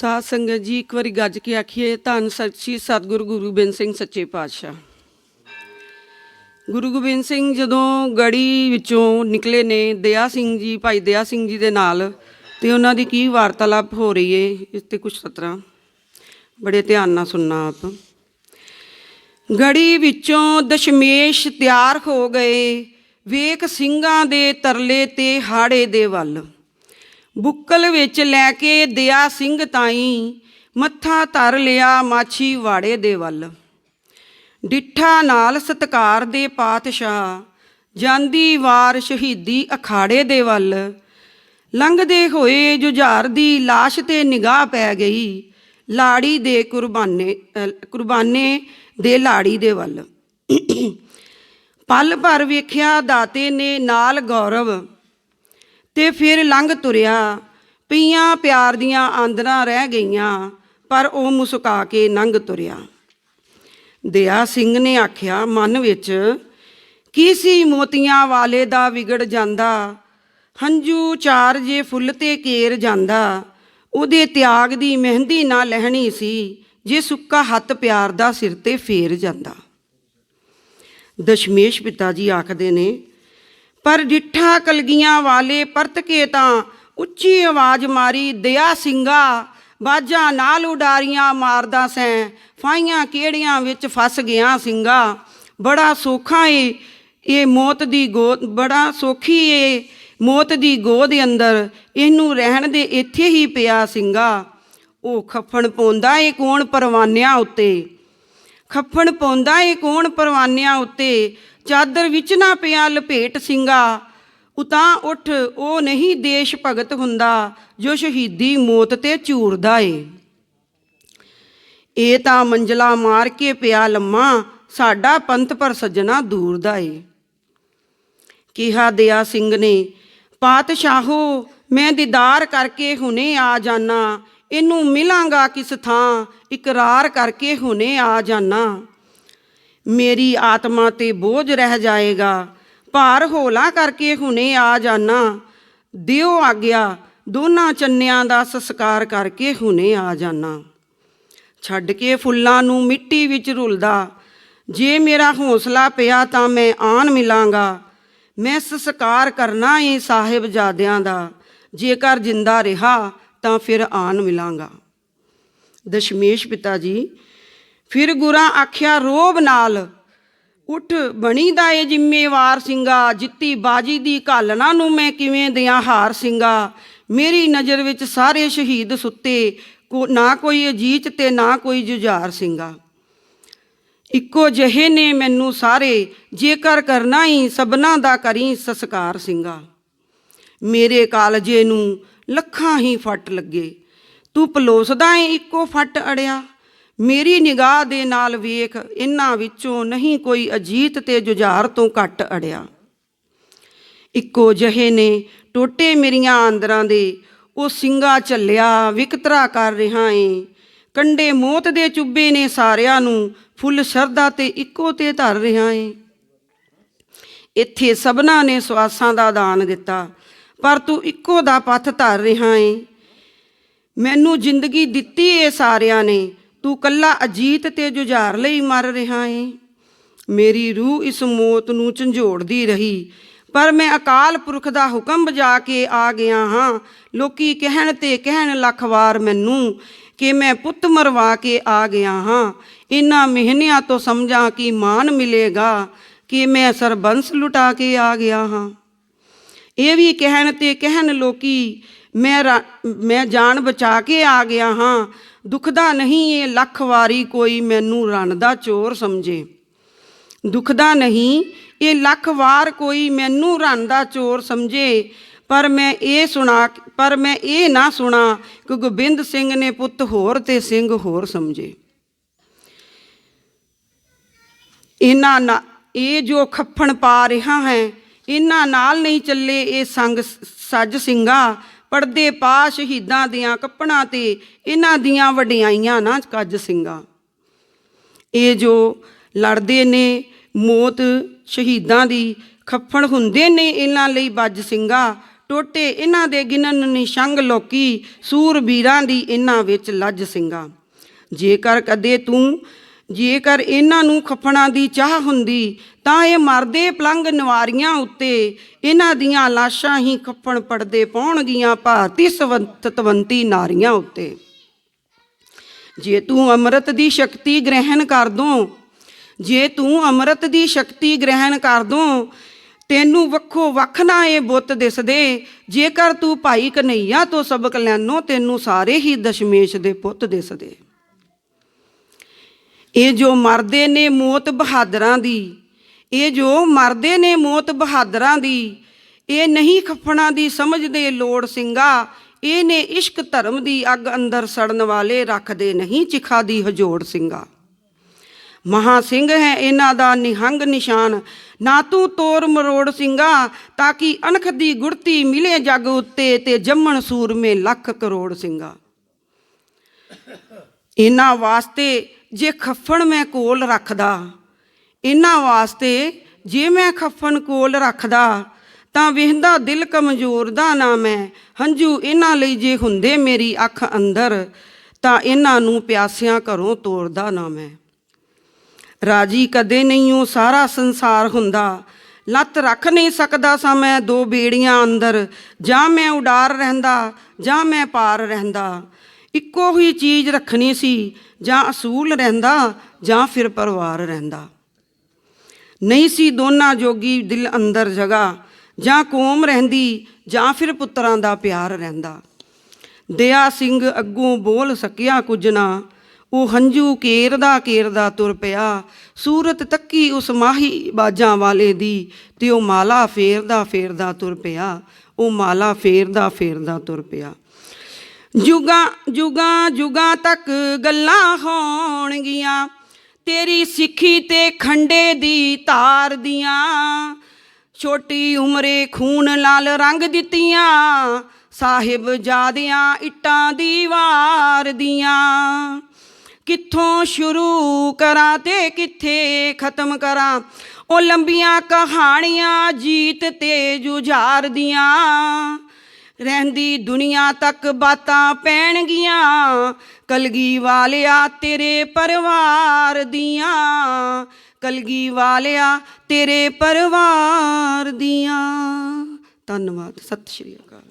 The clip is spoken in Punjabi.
ਸਾਧ ਸੰਗਤ ਜੀ, ਇੱਕ ਵਾਰੀ ਗੱਜ ਕੇ ਆਖੀਏ, ਧੰਨ ਸੱਚੀ ਸਤਿਗੁਰੂ ਗੁਰੂ ਗੋਬਿੰਦ ਸਿੰਘ ਸੱਚੇ ਪਾਤਸ਼ਾਹ। ਗੁਰੂ ਗੋਬਿੰਦ ਸਿੰਘ ਜਦੋਂ ਗੜੀ ਵਿੱਚੋਂ ਨਿਕਲੇ ਨੇ, ਦਇਆ ਸਿੰਘ ਜੀ, ਭਾਈ ਦਇਆ ਸਿੰਘ ਜੀ ਦੇ ਨਾਲ, ਤੇ ਉਹਨਾਂ ਦੀ ਕੀ ਵਾਰਤਾਲਾਪ ਹੋ ਰਹੀ ਏ, ਇਸ ਤੇ ਕੁਝ ਸਤਰਾਂ। ਬੜੇ ਧਿਆਨ ਨਾਲ ਸੁਣਨਾ ਆਪ। ਗੜੀ ਵਿੱਚੋਂ ਦਸ਼ਮੇਸ਼ ਤਿਆਰ ਹੋ ਗਏ, ਵੇਖ ਸਿੰਘਾਂ ਦੇ ਤਰਲੇ ਤੇ ਹਾੜੇ ਦੇ ਵੱਲ। ਬੁੱਕਲ ਵਿੱਚ ਲੈ ਕੇ ਦਿਆ ਸਿੰਘ ਤਾਈ, ਮੱਥਾ ਧਰ ਲਿਆ ਮਾਛੀ ਵਾੜੇ ਦੇ ਵੱਲ। ਡਿੱਠਾ ਨਾਲ ਸਤਕਾਰ ਦੇ ਪਾਤਸ਼ਾਹ, ਜਾਂਦੀ ਵਾਰ ਸ਼ਹੀਦੀ ਅਖਾੜੇ ਦੇ ਵੱਲ। ਲੰਘਦੇ ਹੋਏ ਜੁਝਾਰ ਦੀ ਲਾਸ਼ ਤੇ ਨਿਗਾਹ ਪੈ ਗਈ, ਲਾੜੀ ਦੇ ਕੁਰਬਾਨੇ ਕੁਰਬਾਨੇ ਦੇ ਲਾੜੀ ਦੇ ਵੱਲ। ਪਲ ਭਰ ਵੇਖਿਆ ਦਾਤੇ ਨੇ ਨਾਲ ਗੌਰਵ ਤੇ ਫਿਰ ਲੰਘ ਤੁਰਿਆ। ਪੀਆਂ ਪਿਆਰ ਦੀਆਂ ਆਂਦਰਾਂ ਰਹਿ ਗਈਆਂ, ਪਰ ਉਹ ਮੁਸਕਾ ਕੇ ਲੰਘ ਤੁਰਿਆ। ਦਇਆ ਸਿੰਘ ਨੇ ਆਖਿਆ, ਮਨ ਵਿੱਚ ਕੀ ਸੀ ਮੋਤੀਆਂ ਵਾਲੇ ਦਾ ਵਿਗੜ ਜਾਂਦਾ? ਹੰਝੂ ਚਾਰ ਜੇ ਫੁੱਲ ਤੇ ਕੇਰ ਜਾਂਦਾ। ਉਹਦੇ ਤਿਆਗ ਦੀ ਮਹਿੰਦੀ ਨਾ ਲਹਿਣੀ ਸੀ, ਜੇ ਸੁੱਕਾ ਹੱਥ ਪਿਆਰ ਦਾ ਸਿਰ ਤੇ ਫੇਰ ਜਾਂਦਾ। ਦਸ਼ਮੇਸ਼ ਪਿਤਾ ਜੀ ਆਖਦੇ ਨੇ ਪਰ ਡਿੱਠਾ ਕਲਗੀਆਂ ਵਾਲੇ ਪਰਤ ਕੇ ਤਾਂ ਉੱਚੀ ਆਵਾਜ਼ ਮਾਰੀ ਦਇਆ ਸਿੰਘਾ, ਬਾਜਾਂ ਨਾਲ ਉਡਾਰੀਆਂ ਮਾਰਦਾ ਸੈਂ ਫਾਈਆਂ ਕਿਹੜੀਆਂ ਵਿੱਚ ਫਸ ਗਿਆ ਸਿੰਘਾ? ਬੜਾ ਸੋਖਾ ਏ, ਇਹ ਮੌਤ ਦੀ ਗੋਦ, ਬੜਾ ਸੋਖੀ ਏ ਮੌਤ ਦੀ ਗੋਦ ਅੰਦਰ, ਇਹਨੂੰ ਰਹਿਣ ਦੇ ਇੱਥੇ ਹੀ ਪਿਆ ਸਿੰਘਾ। ਉਹ ਖੱਫਣ ਪਾਉਂਦਾ ਏ ਕੌਣ ਪਰਵਾਨਿਆਂ ਉੱਤੇ, ਖੱਫਣ ਪਾਉਂਦਾ ਏ ਕੌਣ ਪਰਵਾਨਿਆਂ ਉੱਤੇ ਚਾਦਰ ਵਿੱਚ ਨਾ ਪਿਆ ਲਪੇਟ ਸਿੰਘਾ ਉਤਾਂ ਉੱਠ, ਉਹ ਨਹੀਂ ਦੇਸ਼ ਭਗਤ ਹੁੰਦਾ, ਜੋ ਸ਼ਹੀਦੀ ਮੌਤ ਤੇ ਝੂਰਦਾ ਏ। ਇਹ ਤਾਂ ਮੰਜਲਾ ਮਾਰ ਕੇ ਪਿਆ ਲੰਮਾ, ਸਾਡਾ ਪੰਥ ਪਰ ਸੱਜਣਾ ਦੂਰ ਦਾ ਏ। ਕਿਹਾ ਦਿਆ ਸਿੰਘ ਨੇ, ਪਾਤਸ਼ਾਹੋ, ਮੈਂ ਦੀਦਾਰ ਕਰਕੇ ਹੁਣੇ ਆ ਜਾਣਾ ਇਹਨੂੰ ਮਿਲਾਂਗਾ ਕਿਸ ਥਾਂ, ਇਕਰਾਰ ਕਰਕੇ ਹੁਣੇ ਆ ਜਾਣਾ ਮੇਰੀ ਆਤਮਾ ਤੇ ਬੋਝ ਰਹਿ ਜਾਏਗਾ। ਭਾਰ ਹੋਲਾ ਕਰਕੇ ਹੁਣੇ ਆ ਜਾਣਾ ਦਿਓ ਆਗਿਆ, ਦੋਨਾਂ ਚੰਨਿਆਂ ਦਾ ਸੰਸਕਾਰ ਕਰਕੇ ਹੁਣੇ ਆ ਜਾਣਾ ਛੱਡ ਕੇ ਫੁੱਲਾਂ ਨੂੰ ਮਿੱਟੀ ਵਿੱਚ ਰੁਲਦਾ। ਜੇ ਮੇਰਾ ਹੌਸਲਾ ਪਿਆ ਤਾਂ ਮੈਂ ਆਣ ਮਿਲਾਂਗਾ। ਮੈਂ ਸੰਸਕਾਰ ਕਰਨਾ ਏ ਸਾਹਿਬਜ਼ਾਦਿਆਂ ਦਾ। ਜੇਕਰ ਜਿੰਦਾ ਰਿਹਾ ਤਾਂ ਫਿਰ ਆਣ ਮਿਲਾਂਗਾ। ਦਸ਼ਮੇਸ਼ ਪਿਤਾ ਜੀ ਫਿਰ ਗੁਰਾਂ ਆਖਿਆ, ਰੋਬ ਨਾਲ ਉਠ ਬਣੀ ਦਾ ਏ ਜ਼ਿੰਮੇਵਾਰ ਸਿੰਘਾ, ਜਿੱਤੀ ਬਾਜੀ ਦੀ ਘਾਲਣਾ ਨੂੰ ਮੈਂ ਕਿਵੇਂ ਦਿਆਂ ਹਾਰ ਸਿੰਘਾ? ਮੇਰੀ ਨਜ਼ਰ ਵਿੱਚ ਸਾਰੇ ਸ਼ਹੀਦ ਸੁੱਤੇ, ਕੋ, ਨਾ ਕੋਈ ਅਜੀਤ ਤੇ ਨਾ ਕੋਈ ਜੁਝਾਰ ਸਿੰਘਾ। ਇੱਕੋ ਜਿਹੇ ਨੇ ਮੈਨੂੰ ਸਾਰੇ, ਜੇਕਰ ਕਰਨਾ ਹੀ ਸਭਨਾ ਦਾ ਕਰੀ ਸਸਕਾਰ ਸਿੰਘਾ। ਮੇਰੇ ਕਾਲਜੇ ਨੂੰ ਲੱਖਾਂ ਹੀ ਫੱਟ ਲੱਗੇ, ਤੂੰ ਪਲੋਸਦਾ ਏ ਇੱਕੋ ਫੱਟ ਅੜਿਆ। ਮੇਰੀ ਨਿਗਾਹ ਦੇ ਨਾਲ ਵੇਖ ਇਹਨਾਂ ਵਿੱਚੋਂ ਨਹੀਂ ਕੋਈ ਅਜੀਤ ਤੇ ਜੁਝਾਰ ਤੋਂ ਘੱਟ ਅੜਿਆ। ਇੱਕੋ ਜਹੇ ਨੇ ਟੋਟੇ ਮੇਰੀਆਂ ਆਂਦਰਾਂ ਦੇ। ਉਹ ਸਿੰਘਾ ਝੱਲਿਆ, ਵਿਕਤਰਾ ਕਰ ਰਿਹਾ ਏ। ਕੰਡੇ ਮੋਤ ਦੇ ਚੁੱਬੇ ਨੇ ਸਾਰਿਆਂ ਨੂੰ, ਫੁੱਲ ਸ਼ਰਧਾ ਤੇ ਇੱਕੋ ਤੇ ਧਰ ਰਿਹਾ ਏ। ਇੱਥੇ ਸਭਨਾ ਨੇ ਸਵਾਸਾਂ ਦਾ ਦਾਨ ਦਿੱਤਾ, ਪਰ ਤੂੰ ਇੱਕੋ ਦਾ ਪੱਥ ਧਰ ਰਿਹਾ ਏ। ਮੈਨੂੰ ਜ਼ਿੰਦਗੀ ਦਿੱਤੀ ਏ ਸਾਰਿਆਂ ਨੇ ਤੂੰ ਕੱਲਾ ਅਜੀਤ ਤੇ ਜੁਝਾਰ ਲਈ ਮਰ ਰਿਹਾ ਏ। ਮੇਰੀ ਰੂਹ ਇਸ ਮੌਤ ਨੂੰ ਝੰਜੋੜਦੀ ਰਹੀ, ਪਰ ਮੈਂ ਅਕਾਲ ਪੁਰਖ ਦਾ ਹੁਕਮ ਬਜਾ ਕੇ ਆ ਗਿਆ ਹਾਂ। ਲੋਕੀ ਕਹਿਣ ਤੇ ਕਹਿਣ ਲੱਖ ਵਾਰ ਮੈਨੂੰ ਕਿ ਮੈਂ ਪੁੱਤ ਮਰਵਾ ਕੇ ਆ ਗਿਆ ਹਾਂ। ਇਨ੍ਹਾਂ ਮਿਹਨਿਆਂ ਤੋਂ ਸਮਝਾਂ ਕਿ ਮਾਨ ਮਿਲੇਗਾ ਕਿ ਮੈਂ ਸਰਬੰਸ ਲੁਟਾ ਕੇ ਆ ਗਿਆ ਹਾਂ। ਇਹ ਵੀ ਕਹਿਣ ਤੇ ਕਹਿਣ ਲੋਕੀ, ਮੈਂ ਰਾ- ਮੈਂ ਜਾਨ ਬਚਾ ਕੇ ਆ ਗਿਆ ਹਾਂ। ਦੁਖਦਾ ਨਹੀਂ ਇਹ ਲੱਖ ਵਾਰੀ ਕੋਈ ਮੈਨੂੰ ਰਣ ਦਾ ਚੋਰ ਸਮਝੇ। ਦੁਖਦਾ ਨਹੀਂ ਇਹ ਲੱਖ ਵਾਰ ਕੋਈ ਮੈਨੂੰ ਰਣ ਦਾ ਚੋਰ ਸਮਝੇ। ਪਰ ਮੈਂ ਇਹ ਸੁਣਾ, ਪਰ ਮੈਂ ਇਹ ਨਾ ਸੁਣਾ, ਕਿ ਗੋਬਿੰਦ ਸਿੰਘ ਨੇ ਪੁੱਤ ਹੋਰ ਤੇ ਸਿੰਘ ਹੋਰ ਸਮਝੇ। ਇਹਨਾਂ ਨਾ, ਇਹ ਜੋ ਖੱਫਣ ਪਾ ਰਿਹਾ ਹੈ, ਇਹਨਾਂ ਨਾਲ ਨਹੀਂ ਚੱਲੇ ਇਹ ਸੰਗ ਸੱਜ ਸਿੰਘਾ। ਪਰਦੇ ਪਾ ਸ਼ਹੀਦਾਂ ਦੀਆਂ ਕੱਪੜਾਂ ਤੇ ਇਹਨਾਂ ਦੀਆਂ ਵਡਿਆਈਆਂ ਨਾ ਕੱਜ ਸਿੰਘਾਂ। ਇਹ ਜੋ ਲੜਦੇ ਨੇ, ਮੌਤ ਸ਼ਹੀਦਾਂ ਦੀ ਖੱਫਣ ਹੁੰਦੇ ਨੇ, ਇਹਨਾਂ ਲਈ ਬੱਜ ਸਿੰਘਾ। ਟੋਟੇ ਇਹਨਾਂ ਦੇ ਗਿਣਨ ਨਿਸ਼ੰਗ ਲੋਕੀ, ਸੂਰਬੀਰਾਂ ਦੀ ਇਹਨਾਂ ਵਿੱਚ ਲੱਜ ਸਿੰਘਾ। ਜੇਕਰ ਕਦੇ ਤੂੰ ਜੇਕਰ ਇਹਨਾਂ ਨੂੰ ਖੱਫਣਾ ਦੀ ਚਾਹ ਹੁੰਦੀ, ਤਾਂ ਇਹ ਮਰਦੇ ਪਲੰਗ ਨਵਾਰੀਆਂ ਉੱਤੇ ਇਹਨਾਂ ਦੀਆਂ ਲਾਸ਼ਾਂ ਹੀ ਖੱਫਣ ਪੜਦੇ ਪਾਉਣਗੀਆਂ ਭਾਰਤੀ ਸਵੰਤਵੰਤੀ ਨਾਰੀਆਂ ਉੱਤੇ। ਜੇ ਤੂੰ ਅੰਮ੍ਰਿਤ ਦੀ ਸ਼ਕਤੀ ਗ੍ਰਹਿਣ ਕਰ ਦੋ, ਜੇ ਤੂੰ ਅੰਮ੍ਰਿਤ ਦੀ ਸ਼ਕਤੀ ਗ੍ਰਹਿਣ ਕਰ ਦੋ, ਤੈਨੂੰ ਵੱਖੋ ਵੱਖ ਨਾ ਇਹ ਬੁੱਤ ਦਿਸਦੇ। ਜੇਕਰ ਤੂੰ ਭਾਈ ਕਨਈਆ ਤੋਂ ਸਬਕ ਲੈਨੋ ਤੈਨੂੰ ਸਾਰੇ ਹੀ ਦਸ਼ਮੇਸ਼ ਦੇ ਪੁੱਤ ਦਿਸਦੇ। ਇਹ ਜੋ ਮਰਦੇ ਨੇ ਮੌਤ ਬਹਾਦਰਾਂ ਦੀ, ਇਹ ਜੋ ਮਰਦੇ ਨੇ ਮੌਤ ਬਹਾਦਰਾਂ ਦੀ, ਇਹ ਨਹੀਂ ਖੱਫਣਾ ਦੀ ਸਮਝਦੇ ਲੋੜ ਸਿੰਘਾ, ਇਹ ਨੇ ਇਸ਼ਕ ਧਰਮ ਦੀ ਅੱਗ ਅੰਦਰ ਸੜਨ ਵਾਲੇ ਰੱਖਦੇ ਨਹੀਂ ਚਿਖਾ ਦੀ ਹਜੋੜ ਸਿੰਘਾ। ਮਹਾ ਸਿੰਘ ਹੈ ਇਹਨਾਂ ਦਾ ਨਿਹੰਗ ਨਿਸ਼ਾਨ, ਨਾ ਤੂੰ ਤੋਰ ਮਰੋੜ ਸਿੰਘਾ, ਤਾਂ ਕਿ ਅਣਖ ਦੀ ਗੁੜਤੀ ਮਿਲੇ ਜਗ ਉੱਤੇ ਤੇ ਜੰਮਣ ਸੂਰਮੇ ਲੱਖ ਕਰੋੜ ਸਿੰਘਾ। ਇਹਨਾਂ ਵਾਸਤੇ ਜੇ ਖੱਫਣ ਮੈਂ ਕੋਲ ਰੱਖਦਾ ਇਹਨਾਂ ਵਾਸਤੇ ਜੇ ਮੈਂ ਖੱਫਣ ਕੋਲ ਰੱਖਦਾ, ਤਾਂ ਵੇਖਦਾ ਦਿਲ ਕਮਜ਼ੋਰ ਦਾ ਨਾ ਮੈਂ। ਹੰਝੂ ਇਹਨਾਂ ਲਈ ਜੇ ਹੁੰਦੇ ਮੇਰੀ ਅੱਖ ਅੰਦਰ, ਤਾਂ ਇਹਨਾਂ ਨੂੰ ਪਿਆਸਿਆਂ ਘਰੋਂ ਤੋੜਦਾ ਨਾ ਮੈਂ। ਰਾਜੀ ਕਦੇ ਨਹੀਂ ਉਹ ਸਾਰਾ ਸੰਸਾਰ ਹੁੰਦਾ। ਲੱਤ ਰੱਖ ਨਹੀਂ ਸਕਦਾ ਸਾਂ ਮੈਂ ਦੋ ਬੇੜੀਆਂ ਅੰਦਰ। ਜਾਂ ਮੈਂ ਉਡਾਰ ਰਹਿੰਦਾ, ਜਾਂ ਮੈਂ ਪਾਰ ਰਹਿੰਦਾ। ਇੱਕੋ ਹੀ ਚੀਜ਼ ਰੱਖਣੀ ਸੀ, ਜਾਂ ਅਸੂਲ ਰਹਿੰਦਾ, ਜਾਂ ਫਿਰ ਪਰਿਵਾਰ ਰਹਿੰਦਾ। ਨਹੀਂ ਸੀ ਦੋਨਾਂ ਜੋਗੀ ਦਿਲ ਅੰਦਰ ਜਗਾ, ਜਾਂ ਕੌਮ ਰਹਿੰਦੀ, ਜਾਂ ਫਿਰ ਪੁੱਤਰਾਂ ਦਾ ਪਿਆਰ ਰਹਿੰਦਾ। ਦਇਆ ਸਿੰਘ ਅੱਗੋਂ ਬੋਲ ਸਕਿਆ ਕੁਝ ਨਾ, ਉਹ ਹੰਝੂ ਕੇਰਦਾ ਕੇਰਦਾ ਤੁਰ ਪਿਆ। ਸੂਰਤ ਤੱਕੀ ਉਸ ਮਾਹੀ ਬਾਜਾਂ ਵਾਲੇ ਦੀ, ਤੇ ਉਹ ਮਾਲਾ ਫੇਰਦਾ ਫੇਰਦਾ ਤੁਰ ਪਿਆ। ਉਹ ਮਾਲਾ ਫੇਰਦਾ ਫੇਰਦਾ ਤੁਰ ਪਿਆ। ਜੁਗਾ ਜੁਗਾ ਜੁਗਾ ਤੱਕ ਗੱਲਾਂ ਹੋਣਗੀਆਂ। ਤੇਰੀ ਸਿੱਖੀ ਤੇ ਖੰਡੇ ਦੀ ਧਾਰ ਦੀਆਂ। ਛੋਟੀ ਉਮਰੇ ਖੂਨ ਲਾਲ ਰੰਗ ਦਿੱਤੀਆਂ। ਸਾਹਿਬ ਜਾਦਿਆਂ ਇੱਟਾਂ ਦੀ ਵਾਰ ਦੀਆਂ। ਕਿੱਥੋਂ ਸ਼ੁਰੂ ਕਰਾਂ ਤੇ ਕਿੱਥੇ ਖਤਮ ਕਰਾਂ। ਉਹ ਲੰਬੀਆਂ ਕਹਾਣੀਆਂ ਜੀਤ ਤੇ ਜੁਝਾਰ ਦੀਆਂ ਰਹਿੰਦੀ ਦੁਨੀਆ ਤੱਕ ਬਾਤਾਂ ਪੈਣਗੀਆਂ ਕਲਗੀ ਵਾਲਿਆ ਤੇਰੇ ਪਰਿਵਾਰ ਦੀਆਂ ਕਲਗੀ ਵਾਲਿਆ ਤੇਰੇ ਪਰਿਵਾਰ ਦੀਆਂ। ਧੰਨਵਾਦ, ਸਤਿ ਸ਼੍ਰੀ ਅਕਾਲ।